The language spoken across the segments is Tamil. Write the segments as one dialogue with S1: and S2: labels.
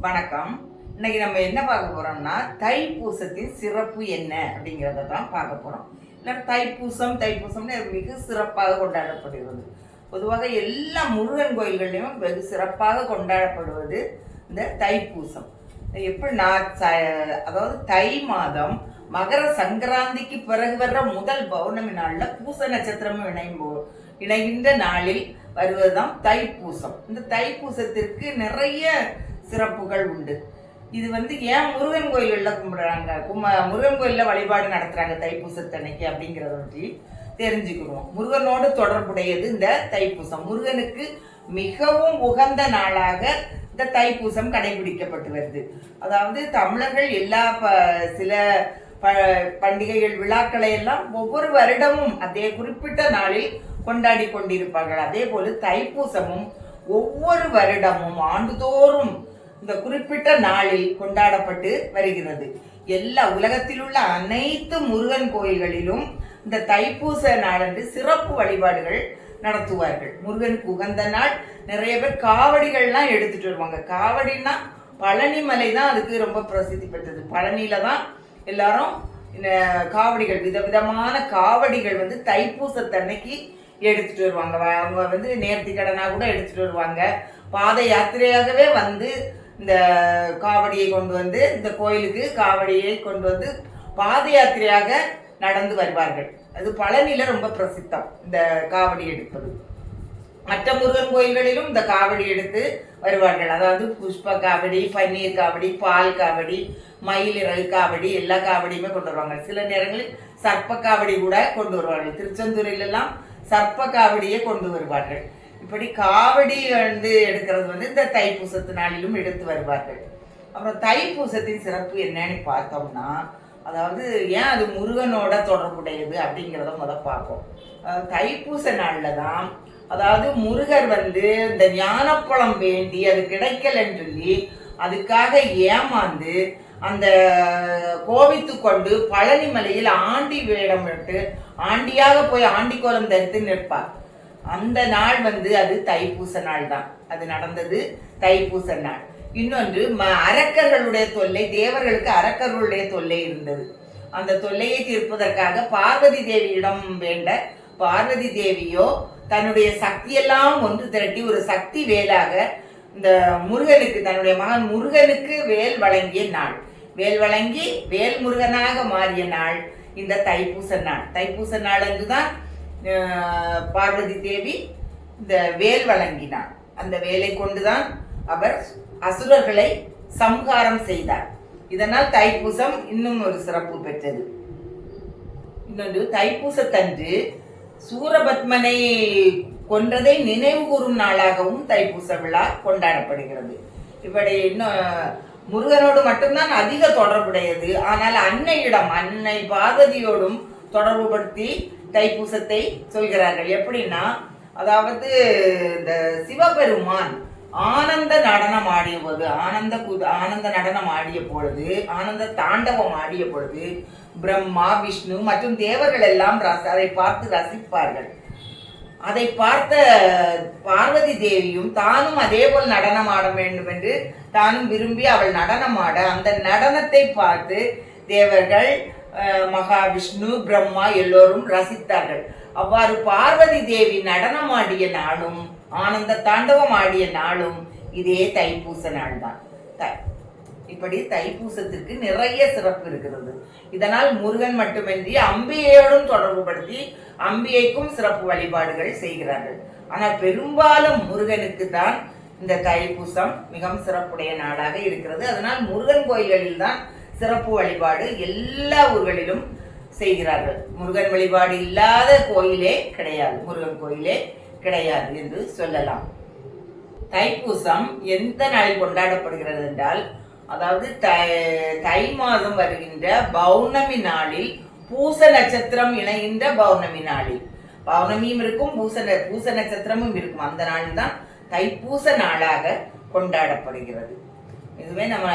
S1: வணக்கம். இன்னைக்கு நம்ம என்ன பார்க்க போகிறோம்னா தைப்பூசத்தின் சிறப்பு என்ன அப்படிங்கிறத தான் பார்க்க போகிறோம் இல்லை தைப்பூசம் தைப்பூசம்னு மிக சிறப்பாக கொண்டாடப்படுகிறது. பொதுவாக எல்லா முருகன் கோயில்கள்லையும் வெகு சிறப்பாக கொண்டாடப்படுவது இந்த தைப்பூசம். எப்படி நான் ச- அதாவது தை மாதம் மகர சங்கராந்திக்கு பிறகு வர்ற முதல் பௌர்ணமி நாளில் பூச நட்சத்திரமும் இணையும் போ- இணைகின்ற நாளில் வருவதுதான் தைப்பூசம். இந்த தைப்பூசத்திற்கு நிறைய சிறப்புகள் உண்டு. இது வந்து ஏன் முருகன் கோயிலில் கும்பிடுறாங்க? கும்ப முருகன் கோயிலில் வழிபாடு நடத்துகிறாங்க தைப்பூசத்தன்னைக்கு அப்படிங்கிறத பற்றி தெரிஞ்சுக்கிறோம். முருகனோடு தொடர்புடையது இந்த தைப்பூசம். முருகனுக்கு மிகவும் உகந்த நாளாக இந்த தைப்பூசம் கடைபிடிக்கப்பட்டு வருது. அதாவது தமிழர்கள் எல்லா ப சில ப பண்டிகைகள் விழாக்களை எல்லாம் ஒவ்வொரு வருடமும் அதே குறிப்பிட்ட நாளில் கொண்டாடி கொண்டிருப்பார்கள். அதே போல தைப்பூசமும் ஒவ்வொரு வருடமும் ஆண்டுதோறும் இந்த குறிப்பிட்ட நாளில் கொண்டாடப்பட்டு வருகிறது. எல்லா உலகத்தில் உள்ள அனைத்து முருகன் கோயில்களிலும் இந்த தைப்பூச நாளன்று சிறப்பு வழிபாடுகள் நடத்துவார்கள். முருகனுக்கு உகந்த நாள். நிறைய பேர் காவடிகள்லாம் எடுத்துட்டு வருவாங்க. காவடின்னா பழனி மலை தான் அதுக்கு ரொம்ப பிரசித்தி பெற்றது. பழனியில தான் எல்லாரும் இந்த காவடிகள் விதவிதமான காவடிகள் வந்து தைப்பூசத்தன்னைக்கு எடுத்துட்டு வருவாங்க. வ- அவங்க வந்து நேர்த்தி கடனாக கூட எடுத்துட்டு வருவாங்க. பாத யாத்திரையாகவே வந்து இந்த காவடியை கொண்டு வந்து இந்த கோயிலுக்கு காவடியை கொண்டு வந்து பாத யாத்திரையாக நடந்து வருவார்கள். அது பழனியில ரொம்ப பிரசித்தம் இந்த காவடி எடுப்பது. மற்ற முருகன் கோயில்களிலும் இந்த காவடி எடுத்து வருவார்கள். அதாவது புஷ்ப காவடி பன்னீர் காவடி பால் காவடி மயிலிறல் காவடி எல்லா காவடியுமே கொண்டு வருவாங்க. சில நேரங்களில் சர்ப்ப காவடி கூட கொண்டு வருவார்கள். திருச்செந்தூரில் எல்லாம் சர்ப்ப காவடியை கொண்டு வருவார்கள். இப்படி காவடி வந்து எடுக்கிறது வந்து இந்த தைப்பூசத்து நாளிலும் எடுத்து வருவார்கள். அப்புறம் தைப்பூசத்தின் சிறப்பு என்னன்னு பார்த்தோம்னா அதாவது ஏன் அது முருகனோட தொடர்புடையது அப்படிங்கிறத முத பார்ப்போம். தைப்பூச நாளில் தான் அதாவது முருகர் வந்து இந்த ஞானப்பழம் வேண்டி அது கிடைக்கலன்னு சொல்லி அதுக்காக ஏமாந்து அந்த கோவித்து கொண்டு பழனி மலையில் ஆண்டி வேடம் விட்டு ஆண்டியாக போய் ஆண்டி கோலம் தரித்து நிற்பார். அந்த நாள் வந்து அது தைப்பூச நாள் தான் அது நடந்தது தைப்பூச நாள். இன்னொன்று ம அரக்கர்களுடைய தொல்லை தேவர்களுக்கு அரக்கர்களுடைய தொல்லை இருந்தது. அந்த தொல்லையை தீர்ப்பதற்காக பார்வதி தேவியிடம் வேண்ட பார்வதி தேவியோ தன்னுடைய சக்தியெல்லாம் ஒன்று திரட்டி ஒரு சக்தி வேலாக இந்த முருகனுக்கு தன்னுடைய மகன் முருகனுக்கு வேல் வழங்கிய நாள். வேல் வழங்கி வேல் முருகனாக மாறிய நாள் இந்த தைப்பூச நாள். தைப்பூச நாள் அன்று தான் பார்வதி தேவி இந்த வேல் வழங்கினார். அந்த வேலை கொண்டுதான் அவர் அசுரர்களை சம்ஹாரம் செய்தார். இதனால் தைப்பூசம் இன்னும் ஒரு சிறப்பு பெற்றது. இன்னொன்று தைப்பூசத்தன்று சூரபத்மனை கொன்றதை நினைவு கூறும் நாளாகவும் தைப்பூச விழா கொண்டாடப்படுகிறது. இப்படி இன்னும் முருகனோடு மட்டும்தான் அதிக தொடர்புடையது. ஆனால் அன்னையிடம் அன்னை பார்வதியோடும் தொடர்புபடுத்தி தைப்பூசத்தை சொல்கிறார்கள். எப்படின்னா அதாவது இந்த சிவபெருமான் ஆனந்த நடனம் ஆடிய போது ஆனந்த குது ஆனந்த நடனம் ஆடிய பொழுது ஆனந்த தாண்டவம் ஆடிய பொழுது பிரம்மா விஷ்ணு மற்றும் தேவர்கள் எல்லாம் ரச- அதை பார்த்து ரசிப்பார்கள். அதை பார்த்த பார்வதி தேவியும் தானும் அதே போல் நடனம் ஆட வேண்டும் என்று தானும் விரும்பி அவள் நடனம் ஆட அந்த நடனத்தை பார்த்து தேவர்கள் மகாவிஷ்ணு பிரம்மா எல்லோரும் ரசித்தார்கள். அவ்வாறு பார்வதி தேவி நடனம் ஆடிய நாளும் ஆனந்த தாண்டவம் ஆடிய நாளும் இதே தைப்பூச நாள் தான் இப்படி தைப்பூசத்திற்கு நிறைய சிறப்பு இருக்கிறது. இதனால் முருகன் மட்டுமின்றி அம்பிகையோடும் தொடர்புபடுத்தி அம்பிகைக்கும் சிறப்பு வழிபாடுகள் செய்கிறார்கள். ஆனால் பெரும்பாலும் முருகனுக்கு தான் இந்த தைப்பூசம் மிகவும் சிறப்புடைய நாளாக இருக்கிறது. அதனால் முருகன் கோயில்களில் தான் சிறப்பு வழிபாடு எல்லா ஊர்களிலும் செய்கிறார்கள். முருகன் வழிபாடு இல்லாத கோயிலே கிடையாது. முருகன் கோயிலே கிடையாது என்று சொல்லலாம். தைப்பூசம் எந்த நாளில் கொண்டாடப்படுகிறது என்றால் அதாவது தை தை மாதம் வருகின்ற பௌர்ணமி நாளில் பூச நட்சத்திரம் இணைகின்ற பௌர்ணமி நாளில். பௌர்ணமியும் இருக்கும் பூச பூச நட்சத்திரமும் இருக்கும். அந்த நாள் தான் தைப்பூச நாளாக கொண்டாடப்படுகிறது. இதுவே நம்ம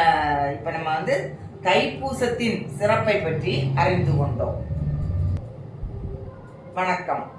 S1: இப்போ நம்ம வந்து தைப்பூசத்தின் சிறப்பை பற்றி அறிந்து கொண்டோம். வணக்கம்.